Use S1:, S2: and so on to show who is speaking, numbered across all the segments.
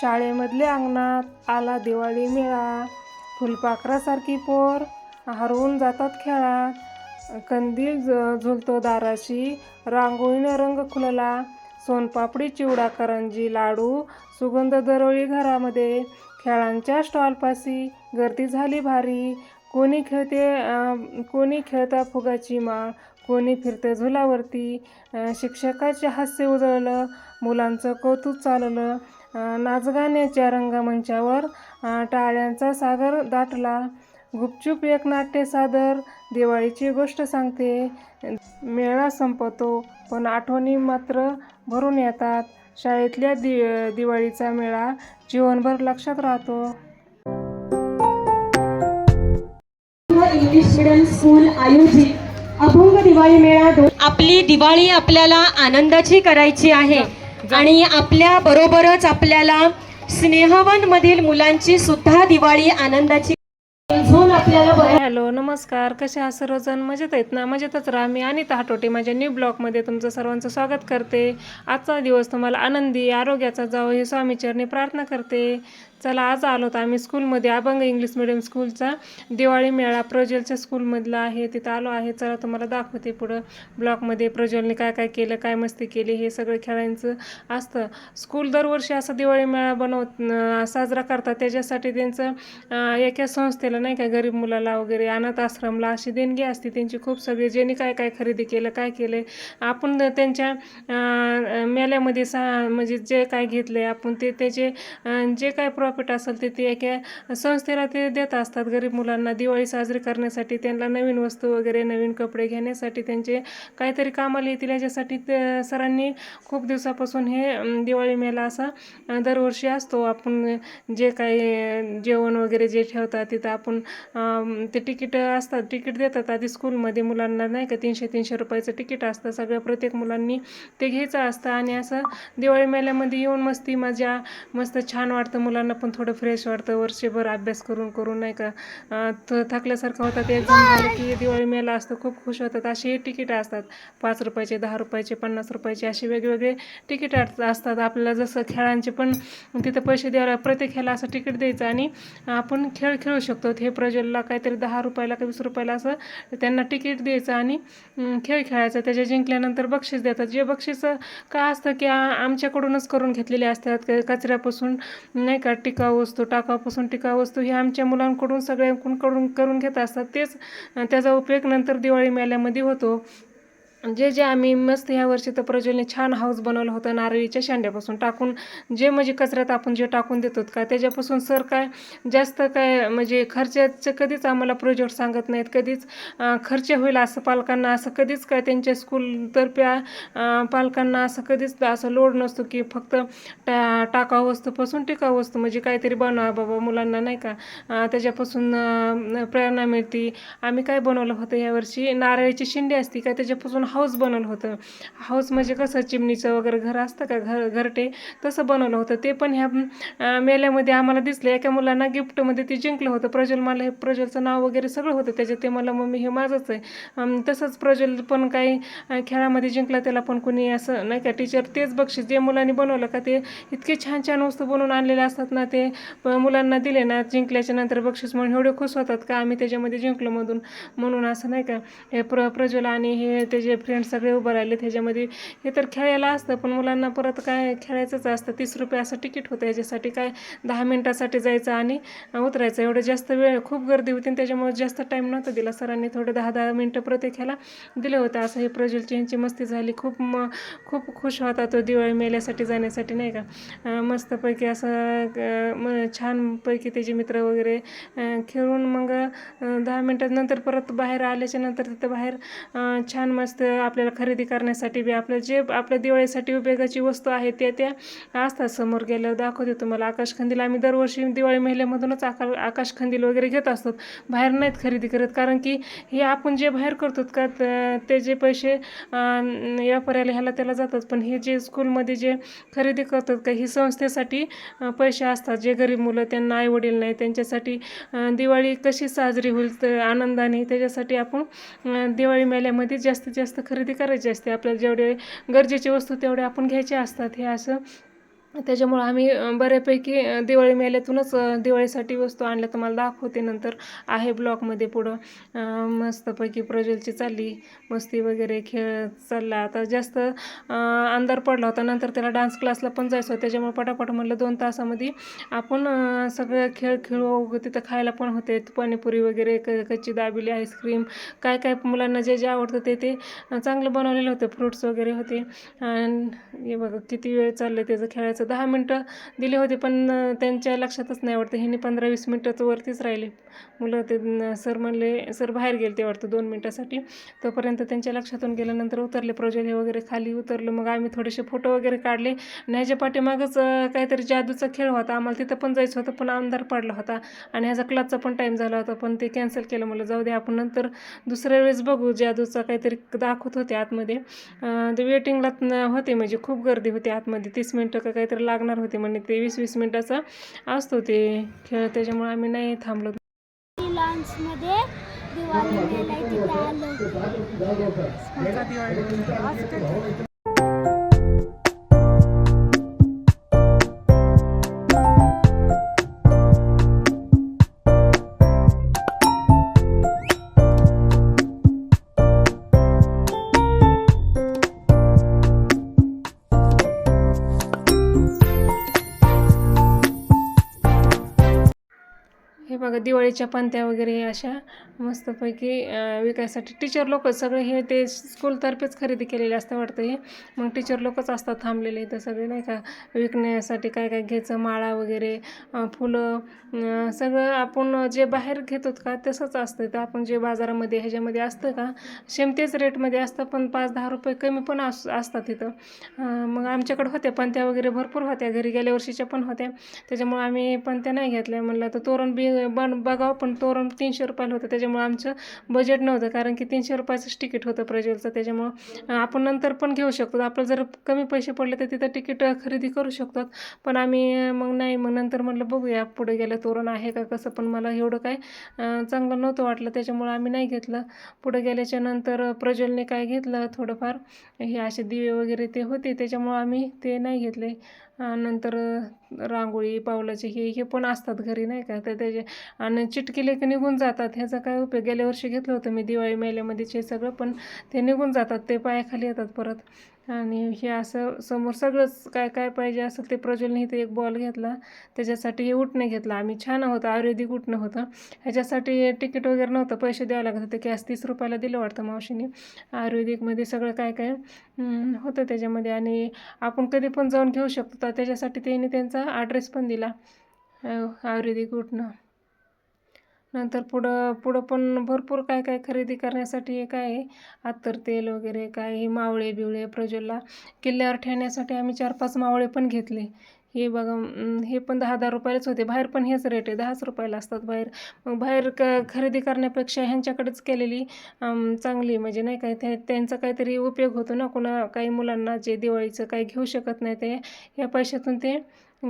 S1: शाळेमधल्या अंगणात आला दिवाळी मेळा फुलपाखरासारखी पोर हरवून जातात खेळात कंदील झुलतो दाराशी रांगोळीनं रंग खुलला. सोनपापडी चिवडा करंजी लाडू सुगंध दरवळी घरामध्ये. खेळांच्या स्टॉलपाशी गर्दी झाली भारी. कोणी खेळते कोणी खेळता फुगाची माळ कोणी फिरते झुलावरती. शिक्षकाचे हास्य उजळलं मुलांचं कौतुक चाललं. नाचगाण्याच्या रंगमंचावर टाळ्यांचा सागर दाटला. गुपचूप एक नाट्य सादर दिवाळीची गोष्ट सांगते. मेळा संपतो पण आठवणी मात्र भरून येतात. शाळेतल्या दि दिवाळीचा मेळा जीवनभर लक्षात राहतो.
S2: इंग्लिश मिडियम स्कूल आयोजित अभंग दिवाळी मेळा
S3: आपली दिवाळी आपल्याला आनंदाची करायची आहे. आणि आपल्या बरोबरच आपल्याला स्नेहवन मधील मुलांची सुद्धा दिवाळी आनंदाची
S1: हॅलो नमस्कार. कसे आहात सर्वजण? मजेत आहेत ना? मजेतच राहा. मी अनिता हाटोटे. माझ्या न्यू ब्लॉगमध्ये तुमचं सर्वांचं स्वागत करते. आजचा दिवस तुम्हाला आनंदी आरोग्याचा जावं हे स्वामीचरणी प्रार्थना करते. चला आज आलो तर आम्ही स्कूलमध्ये. अभंग इंग्लिश मिडियम स्कूलचा दिवाळी मेळा प्रज्वलच्या स्कूलमधला आहे तिथं आलो आहे. चला तुम्हाला दाखवते पुढं. ब्लॉकमध्ये प्रज्वलने काय काय केलं काय मस्ती केली हे सगळं खेळायचं असतं. स्कूल दरवर्षी असा दिवाळी मेळा बनवत साजरा करतात. त्याच्यासाठी त्यांचं एका संस्थेला नाही का गरीब मुलाला वगैरे अनाथ आश्रमला अशी देणगी असते त्यांची खूप सगळे. ज्यांनी काय काय खरेदी केलं काय केलं आपण त्यांच्या मेल्यामध्ये सा म्हणजे जे काय घेतले आपण ते त्याचे जे काय प्रॉफिट असेल ते ते एका संस्थेला ते देत असतात. गरीब मुलांना दिवाळी साजरी करण्यासाठी त्यांना नवीन वस्तू वगैरे नवीन कपडे घेण्यासाठी त्यांचे काहीतरी कामाला येतील याच्यासाठी सरांनी खूप दिवसापासून हे दिवाळी मेला असा दरवर्षी असतो. आपण जे काही जेवण वगैरे जे ठेवतात तिथं आपण ते तिकीट असतात. तिकीट देतात. आधी स्कूलमध्ये मुलांना नाही का तीनशे तीनशे रुपयाचं तिकीट असतं. सगळ्या प्रत्येक मुलांनी ते घ्यायचं असतं. आणि असं दिवाळी मेल्यामध्ये येऊन मस्ती मजा मस्त छान वाटतं मुलांना पण थोडं फ्रेश वाटतं. वर्षभर अभ्यास करून करून नाही का थकल्यासारखं होतं ते एक्झाम झालं की दिवाळी मेला असतं खूप खुश होतात. अशी हे तिकीटं असतात. पाच रुपयाचे दहा रुपयाचे पन्नास रुपयाचे असे वेगवेगळे तिकीट असतात. आपल्याला जसं खेळांचे पण तिथं पैसे द्यायला प्रत्येक ह्याला असं तिकीट द्यायचं आणि आपण खेळ खेळू शकतो. हे प्रज्वलला काहीतरी दहा रुपयाला का वीस रुपयाला असं त्यांना तिकीट द्यायचं आणि खेळ खेळायचा. त्याच्या जिंकल्यानंतर बक्षीस देतात. जे बक्षीस का असतं की आमच्याकडूनच करून घेतलेले असतात. कचऱ्यापासून नाही का टिकाऊ वस्तू टाकापासून टिकाऊ वस्तू हे आमच्या मुलांकडून सगळ्यांकडून करून घेत असतात. तेच त्याचा उपयोग नंतर दिवाळी मेल्यामध्ये होतो. जे जे आम्ही मस्त ह्या वर्षी तर प्रज्वलने छान हाऊस बनवलं होतं नारळीच्या शेंड्यापासून टाकून. जे म्हणजे कचऱ्यात आपण जे टाकून देतो का त्याच्यापासून सर काय जास्त काय म्हणजे खर्चाचं कधीच आम्हाला प्रोजेक्ट सांगत नाहीत. कधीच खर्च होईल असं पालकांना असं कधीच काय त्यांच्या स्कूलतर्फे पालकांना असं कधीच असं लोड नसतो की फक्त टा टाकाऊ वस्तूपासून टिकाऊ वस्तू. म्हणजे काहीतरी बनवा बाबा मुलांना नाही का? त्याच्यापासून प्रेरणा मिळते. आम्ही काय बनवलं होतं यावर्षी नारळीची शिंडी असती का त्याच्यापासून हाऊस बनवलं होतं. हाऊस म्हणजे कसं चिमणीचं वगैरे घर असतं का? घर घरटे तसं बनवलं होतं. ते पण ह्या मेल्यामध्ये आम्हाला दिसलं. एका मुलांना गिफ्टमध्ये ते जिंकलं होतं. प्रज्वल मला हे प्रज्वलचं नाव वगैरे सगळं होतं. त्याच्यात ते मला मम्मी हे माझंच आहे. तसंच प्रज्वल पण काही खेळामध्ये जिंकला. त्याला पण कोणी असं नाही का टीचर तेच बक्षीस जे मुलांनी बनवलं का ते इतके छान छान वस्तू बनवून आणलेले असतात ना ते मुलांना दिले ना जिंकल्याच्या नंतर बक्षीस म्हणून एवढे खुश होतात का आम्ही त्याच्यामध्ये जिंकलो मधून. म्हणून असं नाही का हे प्र प्रज्वल आणि हे त्याचे फ्रेंड सगळे उभं राहिले त्याच्यामध्ये हे तर खेळायला असतं पण मुलांना परत काय खेळायचंच असतं. तीस रुपये असं तिकीट होतं याच्यासाठी काय दहा मिनटासाठी जायचं आणि उतरायचं. एवढं जास्त वेळ खूप गर्दी होती आणि त्याच्यामुळे जास्त टाईम नव्हता दिला. सरांनी थोडे दहा दहा मिनटं प्रत्येकाला दिले होते. असं हे प्रज्वलची यांची मस्ती झाली. खूप म खूप खुश होता तो दिवाळी मेल्यासाठी जाण्यासाठी नाही का? मस्तपैकी असं म छानपैकी त्याचे मित्र वगैरे खेळून मग दहा मिनटानंतर परत बाहेर आल्याच्यानंतर तिथं बाहेर छान मस्त आपल्याला खरेदी करण्यासाठी बी आपलं जे आपल्या दिवाळीसाठी उपयोगाची वस्तू आहे त्या त्या असतात. समोर गेल्यावर दाखवते तुम्हाला आकाशखंदील आम्ही दरवर्षी दिवाळी महिन्यामधूनच आका आकाशखंदील वगैरे घेत असतो. बाहेर नाहीत खरेदी करत. कारण की हे आपण जे बाहेर करतो का ते जे पैसे व्यापाऱ्याला ह्याला त्याला जातात. पण हे जे स्कूलमध्ये जे खरेदी करतात का ही संस्थेसाठी पैसे असतात. जे गरीब मुलं त्यांना आईवडील नाही त्यांच्यासाठी दिवाळी कशी साजरी होईल तर आनंदाने त्याच्यासाठी आपण दिवाळी मेल्यामध्ये जास्तीत जास्त खरेदी करायची असते. आपल्याला जेवढे गरजेची वस्तू तेवढे आपण घ्यायचे असतात. हे असं त्याच्यामुळं आम्ही बऱ्यापैकी दिवाळी मेल्यातूनच दिवाळीसाठी वस्तू आणल्या तुम्हाला दाखवते नंतर. आहे ब्लॉकमध्ये पुढं मस्तपैकी प्रज्वलची चालली मस्ती वगैरे खेळ चालला. आता जास्त अंधार पडला होता. नंतर त्याला डान्स क्लासला पण जायचं होतं. त्याच्यामुळे पटापट म्हणलं दोन तासामध्ये आपण सगळं खेळ खेळू तिथं खायला पण होते. पाणीपुरी वगैरे क कच्ची दाबिली आईस्क्रीम काय काय मुलांना जे जे आवडतं ते ते चांगलं बनवलेलं होतं. फ्रुट्स वगैरे होते. आणि हे बघा किती वेळ चाललं त्याचं खेळायचं दहा मिनटं दिले होते पण त्यांच्या लक्षातच नाही वाटतं. ह्यांनी पंधरा वीस मिनटाचं वरतीच राहिले. मुलं ते सर म्हणले सर बाहेर गेले ते वाटतं दोन मिनटासाठी. तोपर्यंत त्यांच्या लक्षातून गेल्यानंतर उतरले प्रोजेक्ट हे वगैरे खाली उतरलं. मग आम्ही थोडेसे फोटो वगैरे काढले. आणि ह्याच्या पाठीमागंच काहीतरी जादूचा खेळ होता. आम्हाला तिथं पण जायचं होतं पण अंधार पडला होता. आणि ह्याचा क्लासचा पण टाईम झाला होता पण ते कॅन्सल केलं. मला जाऊ दे आपण नंतर दुसऱ्या वेळेस बघू. जादूचा काहीतरी दाखवत होते आतमध्ये. वेटिंगला होते म्हणजे खूप गर्दी होती आतमध्ये. तीस मिनटं का काहीतरी लागणार होते म्हणजे ते वीस वीस मिनटाचा असतो ते खेळ त्याच्यामुळे आम्ही नाही थांबलो.
S4: लॉन्समध्ये दिवाळी.
S1: दिवाळीच्या पंत्या वगैरे अशा मस्तपैकी विकायसाठी टीचर लोक सगळे हे ते स्कूलतर्फेच खरेदी केलेले असतं वाटतं हे. मग टीचर लोकच असतात थांबलेले इथं सगळे नाही का? विकण्यासाठी काय काय घ्यायचं माळा वगैरे फुलं सगळं आपण जे बाहेर घेतो का तसंच असतं. तर आपण जे बाजारामध्ये ह्याच्यामध्ये असतं का? सेम तेच रेटमध्ये असतं पण पाच दहा रुपये कमी पण अस असतात इथं. मग आमच्याकडे होत्या पंत्या वगैरे भरपूर होत्या. घरी गेल्या वर्षीच्या पण होत्या. त्याच्यामुळे आम्ही पंत्या नाही घेतल्या. म्हणलं तर तोरण बी बन बघावं पण तोरण तीनशे रुपयाला होतं. त्याच्यामुळे आमचं बजेट नव्हतं कारण की तीनशे रुपयाचंच तिकीट होतं प्रज्वलचं. त्याच्यामुळं आपण नंतर पण घेऊ शकतो. आपलं जर कमी पैसे पडले तर तिथं तिकीट खरेदी करू शकतो पण आम्ही मग नाही मग नंतर म्हटलं बघूया पुढे गेलं तोरण आहे का कसं? पण मला एवढं काय चांगलं नव्हतं वाटलं. त्याच्यामुळं आम्ही नाही घेतलं. पुढे गेल्याच्यानंतर प्रज्वलने काय घेतलं थोडंफार हे असे दिवे वगैरे ते होते. त्याच्यामुळं आम्ही ते नाही घेतले. नंतर रांगोळी पावलाचे हे हे पण असतात घरी नाही का? तर त्याचे आणि चिटकिले की निघून जातात. ह्याचा काय उपयोग? गेल्या वर्षी घेतलं होतं मी दिवाळी मेल्यामध्ये हे सगळं पण ते निघून जातात. ते पायाखाली येतात परत. आणि हे असं समोर सगळंच काय काय पाहिजे असं ते प्रज्वलने इथे एक बॉल घेतला. त्याच्यासाठी हे उठणं घेतलं. आम्ही छान होतं आयुर्वेदिक उठणं होतं. ह्याच्यासाठी तिकीट वगैरे नव्हतं. पैसे द्यावं लागत होते. कॅश तीस रुपयाला दिलं वाटतं मावशीने. आयुर्वेदिकमध्ये सगळं काय काय होतं त्याच्यामध्ये. आणि आपण कधी पण जाऊन घेऊ शकतो. तर त्याच्यासाठी त्यांनी त्यांचा ॲड्रेस पण दिला. आयुर्वेदिक उठणं नंतर पुढं पुढं पण भरपूर काय काय खरेदी करण्यासाठी हे काय आहे? अत्तर तेल वगैरे काय हे मावळे बिवळे प्रज्वलला किल्ल्यावर ठेवण्यासाठी आम्ही चार पाच मावळे पण घेतले. हे बघा हे पण दहा दहा रुपयालाच होते. बाहेर पण हेच रेट आहे. दहाच रुपयाला असतात बाहेर. मग बाहेर क खरेदी करण्यापेक्षा ह्यांच्याकडेच केलेली चांगली. म्हणजे नाही काय त्या त्यांचा काहीतरी उपयोग होतो ना कोणा काही मुलांना जे दिवाळीचं काही घेऊ शकत नाही ते या पैशातून ते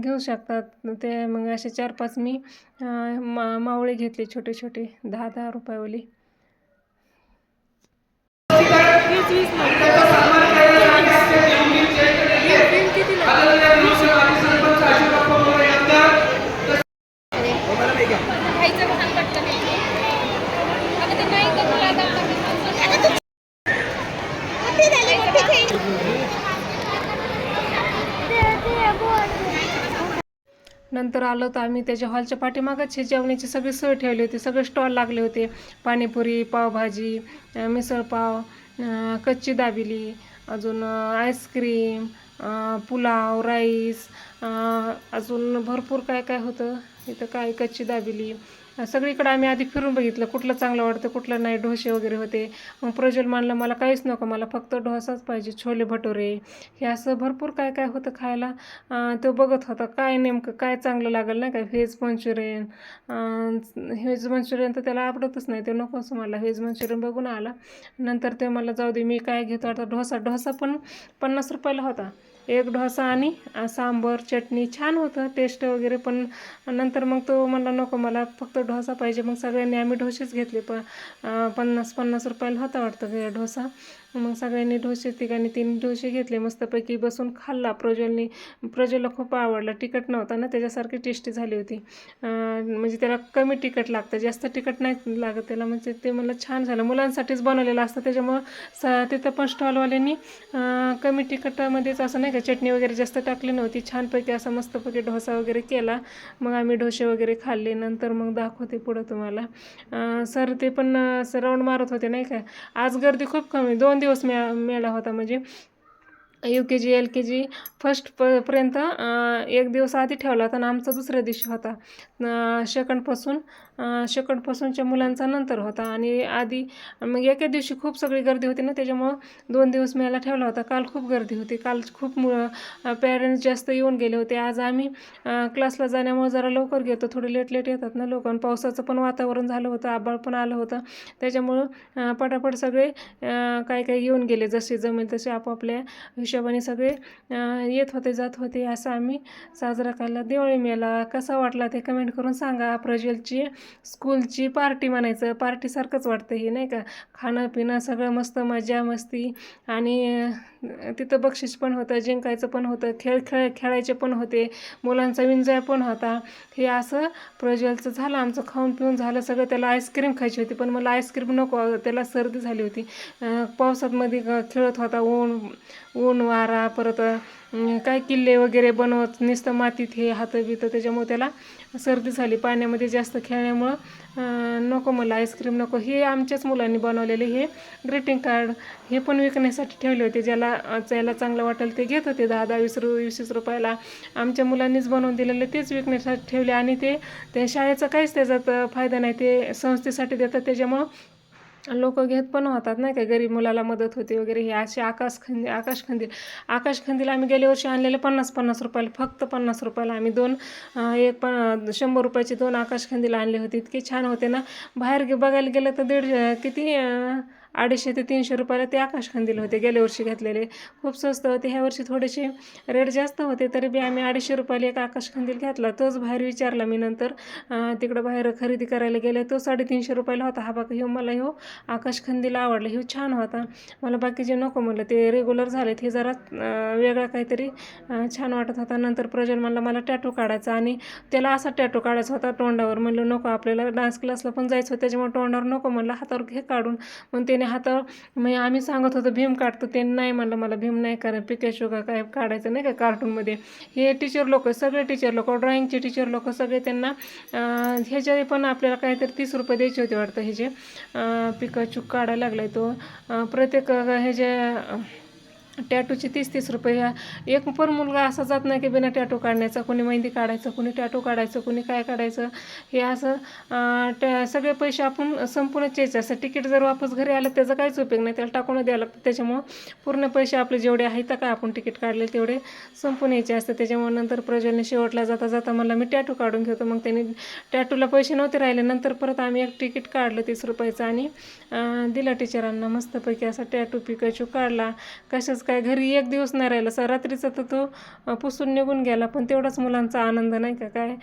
S1: घेऊ शकतात. ते मग असे चार पाच मी मा मावळे घेतले छोटे छोटे दहा दहा रुपयावाली नंतर आलो तर आम्ही त्याच्या हॉलच्या पाठीमागच जेवणाची सगळी सोय ठेवली होती. सगळे स्टॉल लागले होते. पाणीपुरी पावभाजी मिसळपाव कच्ची दाबिली अजून आईस्क्रीम पुलाव राईस अजून भरपूर काय काय होतं. इथं काय? कच्ची दाबिली सगळीकडं आम्ही आधी फिरून बघितलं कुठलं चांगलं वाटतं कुठलं नाही डोसे वगैरे होते. मग प्रज्वल मानलं मला काहीच नको मला फक्त डोसाच पाहिजे छोले भटुरे. हे असं भरपूर काय काय होतं खायला. तो बघत होता काय नेमकं काय चांगलं लागेल नाही काय व्हेज मंचुरियन? व्हेज मंचुरियन तर त्याला आवडतच नाही ते नकोच मला व्हेज मंचुरियन बघून आला. नंतर ते मला जाऊ दे मी काय घेतो आता डोसा डोसा पण पन्नास रुपयाला होता. एक डोसा आणि सांबर चटणी छान होतं टेस्ट वगैरे. पण नंतर मग तो म्हणला नको मला फक्त डोसा पाहिजे. मग सगळ्यांनी आम्ही डोसेच घेतले. प पन्नास पन्नास रुपयाला होता वाटतं ढोसा डोसा. मग सगळ्यांनी डोसे तिघांनी तीन डोसे घेतले. मस्तपैकी बसून खाल्ला. प्रज्वलनी प्रज्वलला खूप आवडला. तिखट नव्हता ना त्याच्यासारखी टेस्टी झाली होती. म्हणजे त्याला कमी तिखट लागतं. जास्त तिखट नाही लागत त्याला. म्हणजे ते मला छान झालं. मुलांसाठीच बनवलेलं असतं. त्याच्यामुळं स तिथं पण स्टॉलवाल्यांनी कमी तिखटामध्येच असं नाही का चटणी वगैरे जास्त टाकली नव्हती. छानपैकी असा मस्तपैकी डोसा वगैरे केला. मग आम्ही डोसे वगैरे खाल्ले. नंतर मग दाखवते पुढं तुम्हाला. सर ते पण असं राऊंड मारत होते नाही का. आज गर्दी खूप कमी. दोन दिवस मिळा मिळाला होता. म्हणजे U K G L K G first प पर्यंत एक दिवस आधी ठेवला होता आणि आमचा दुसऱ्या दिवशी होता. सेकंडपासून सेकंडपासून मुलांचा नंतर होता. आणि आधी मग एका दिवशी खूप सगळी गर्दी होती ना त्याच्यामुळं दोन दिवस मेळा ठेवला होता. काल खूप गर्दी होती. काल खूप मुलं पॅरेंट्स जास्त येऊन गेले होते. आज आम्ही क्लासला जाण्यामुळे जरा लवकर घेतो थोडे लेट लेट येतात ना लोक. आणि पावसाचं पण वातावरण झालं होतं. आबाळ पण आलं होतं. त्याच्यामुळं पटापट सगळे काय काय येऊन गेले. जसे जमेल तसे आपापल्या हिशोबाने सगळे येत होते जात होते. असं आम्ही साजरा केला. दिवाळी मेला कसा वाटला ते कमेंट करून सांगा. प्रज्वलची स्कूलची पार्टी म्हणायचं पार्टीसारखंच वाटतं हे नाही का? खाणं पिणं सगळं मस्त मजा मस्ती. आणि तिथं बक्षीस पण होतं जिंकायचं पण होतं खेळ खेळ खेळायचे पण होते मुलांचा विंजॉय पण होता. हे असं प्रज्वलचं झालं आमचं खाऊन पिऊन झालं सगळं त्याला आईस्क्रीम खायची होती पण मला आईस्क्रीम नको त्याला सर्दी झाली होती. पावसातमध्ये खेळत होता ऊन ऊन वारा परत काय किल्ले वगैरे बनवत नुसतं मातीत हे हातं बितं त्याच्यामुळे त्याला सर्दी झाली पाण्यामध्ये जास्त खेळल्यामुळं नको मला आईस्क्रीम नको. हे आमच्याच मुलांनी बनवलेले हे ग्रीटिंग कार्ड हे पण विकण्यासाठी ठेवले होते. ज्याला ज्याला चांगलं वाटेल ते घेत होते. दहा दहा वीस रु वीस वीस रुपयाला आमच्या मुलांनीच बनवून दिलेले तेच विकण्यासाठी ठेवले. आणि ते त्या शाळेचा काहीच त्याच्यात फायदा नाही. ते संस्थेसाठी देतात. त्याच्यामुळं लोक घेत पण होतात नाही का? गरीब मुलाला मदत होते वगैरे हे असे आकाश खंदी आकाश खंदील आकाश खंदील आम्ही गेल्या वर्षी आणलेले पन्नास पन्नास रुपयाला फक्त पन्नास रुपयाला आम्ही दोन एक पण शंभर रुपयाचे दोन आकाश खंदील आणले होते. इतके छान होते ना. बाहेर गे बघायला गेलं तर दीड किती अडीचशे ते तीनशे रुपयाला ते आकाशखंदील होते. गेल्या वर्षी घातलेले खूप स्वस्त होते. ह्या वर्षी थोडेसे रेट जास्त होते. तरी बी आम्ही अडीचशे रुपयाला एक आकाशखंदील घेतला. तोच बाहेर विचारला मी नंतर. तिकडं बाहेर खरेदी करायला गेले. तो साडेतीनशे रुपयाला होता. हा बाकी ह्यो मला ह्यो आकाश खंदील आवडला. ह्यो छान होता. मला बाकीचे नको म्हणलं ते रेग्युलर झालेत. हे जरा वेगळा काहीतरी छान वाटत होता. नंतर प्रज्वल म्हणला मला टॅटू काढायचा आणि त्याला असा टॅटू काढायचा होता तोंडावर. म्हणलं नको आपल्याला डान्स क्लासला पण जायचं होतं. त्याच्यामुळे तोंडावर नको म्हणलं. हातावर घे काढून. मग त्याने हातावर मग म्हणजे आम्ही सांगत होतो भीम काढतो ते नाही म्हणलं मला भीम नाही करा पिकेशो का काय काढायचं नाही का कार्टूनमध्ये हे टीचर लोक सगळे टीचर लोक ड्रॉइंगचे टीचर लोक सगळे त्यांना ह्याच्याने पण आपल्याला काहीतरी तीस रुपये द्यायचे होते वाटतं. हे जे पिकाचू काढायला लागलाय तो प्रत्येक प्रत्येक जे टॅटूचे तीस तीस रुपये एक पण मुलगा असा जात नाही की बिना टॅटू काढण्याचा कोणी मेहंदी काढायचं कोणी टॅटू काढायचं कोणी काय काढायचं. हे असं टॅ सगळे पैसे आपण संपूर्ण यायचे असं तिकीट जर वापस घरी आलं त्याचा काहीच उपयोग नाही. त्याला टाकून द्यावं लागतं. त्याच्यामुळं पूर्ण पैसे आपले जेवढे आहेत का आपण तिकीट काढले तेवढे संपून यायचे असतं. त्याच्यामुळे नंतर प्रज्वलने शेवटला जाता जाता मला मी टॅटू काढून घेतो. मग त्यांनी टॅटूला पैसे नव्हते राहिले. नंतर परत आम्ही एक तिकीट काढलं तीस रुपयाचं आणि दिलं दिला टीचरांना मस्तपैकी असा टॅटू पिकाचू काढला. कशाच काय घरी एक दिवस नाही राहिला. सर रात्रीचा तर तो पुसून निघून गेला. पण तेवढाच मुलांचा आनंद नाही का? काय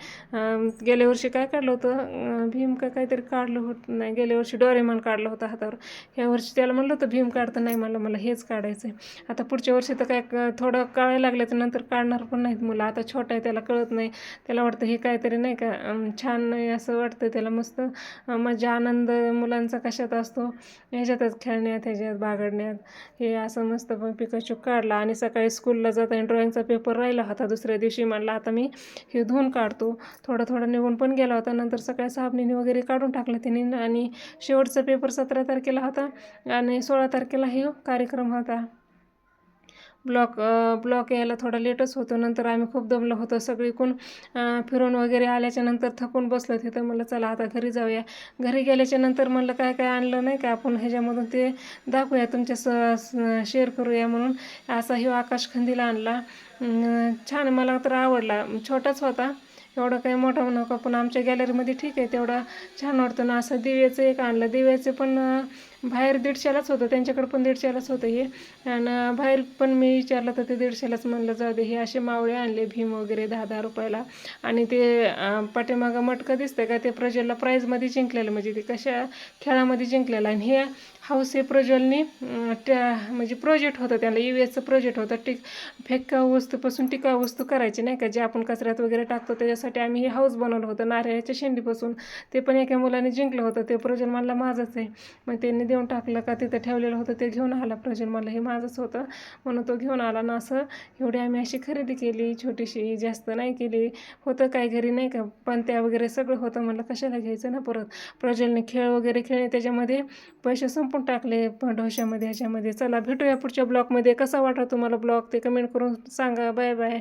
S1: गेल्या वर्षी काय काढलं होतं? भीम का काहीतरी काढलं होतं नाही. गेल्या वर्षी डोरेमान काढलं होतं हातावर. ह्या वर्षी त्याला म्हणलं होतं भीम काढतं नाही म्हणलं मला हेच काढायचं आहे आता पुढच्या वर्षी तर काय क- थोडं काढायला लागलं तर नंतर काढणार पण नाहीत मुलं. आता छोटा आहे त्याला कळत नाही. त्याला वाटतं हे काहीतरी नाही का छान नाही असं वाटतं. त्याला मस्त अं, मजा आनंद मुलांचा कशात असतो? ह्याच्यातच खेळण्यात ह्याच्यात बागडण्यात. हे असं मस्त चूक काढला आणि सकाळी स्कूलला जाताना ड्रॉइंगचा पेपर राहिला होता. दुसऱ्या दिवशी म्हणला आता मी हे धुवून काढतो. थोडा थोडा निघून पण गेला होता. नंतर सकाळी साबणीने वगैरे काढून टाकलं तिने आणि शेवटचा पेपर सतरा तारखेला होता आणि सोळा तारखेला हे कार्यक्रम होता. ब्लॉक ब्लॉक यायला थोडा लेटच होतो. नंतर आम्ही खूप दमलो होतो. सगळीकडून कोण फिरून वगैरे आल्याच्यानंतर थकून बसलो तिथं. म्हणलं चला आता घरी जाऊया. घरी गेल्याच्यानंतर म्हणलं काय काय आणलं नाही का आपण? ह्याच्यामधून ते दाखवूया तुमच्या स शेअर करूया म्हणून. असा हिव आकाश खंदीला आणला. छान मला तर आवडला. छोटाच होता. एवढं काही मोठा नका पण आमच्या गॅलरीमध्ये ठीक आहे तेवढा छान वाटतं. ना असं दिव्याचं एक आणलं. दिव्याचे पण बाहेर दीडशेलाच होतं. त्यांच्याकडे पण दीडशेलाच होतं हे. आणि बाहेर पण मी विचारलं तर ते दीडशेलाच म्हणलं जाऊ दे हे असे मावळे आणले भीम वगैरे दहा दहा रुपयाला. आणि ते पाठीमागं मटकं दिसतं का? ते प्रजेला प्राईजमध्ये जिंकलेलं. म्हणजे ते कशा खेळामध्ये जिंकलेलं. आणि हे हाऊस हे प्रज्वलनी त्या म्हणजे प्रोजेक्ट होतं त्याला यू एसचं प्रोजेक्ट होतं. टिक फेकाऊ वस्तूपासून टिकाऊ वस्तू करायची नाही का जे आपण कचऱ्यात वगैरे टाकतो त्याच्यासाठी आम्ही हे हाऊस बनवलं होतं नारळाच्या शेंडीपासून. ते पण एका मुलाने जिंकलं होतं ते प्रज्वल मला माझंच आहे. मग त्यांनी देऊन टाकलं का तिथं ठेवलेलं होतं ते घेऊन आला प्रज्वल मला हे माझंच होतं. म्हणून तो घेऊन आला ना असं एवढी आम्ही अशी खरेदी केली छोटीशी जास्त नाही केली. होतं काय घरी नाही का पण त्या वगैरे सगळं होतं म्हणलं कशाला घ्यायचं ना परत? प्रज्वलने खेळ वगैरे खेळले त्याच्यामध्ये पैसे संपून टाकले प- ह्याच्यामध्ये चला भेटूया पुढच्या ब्लॉगमध्ये. कसा वाटला तुम्हाला ब्लॉग? ते कमेंट करून सांगा. Bye bye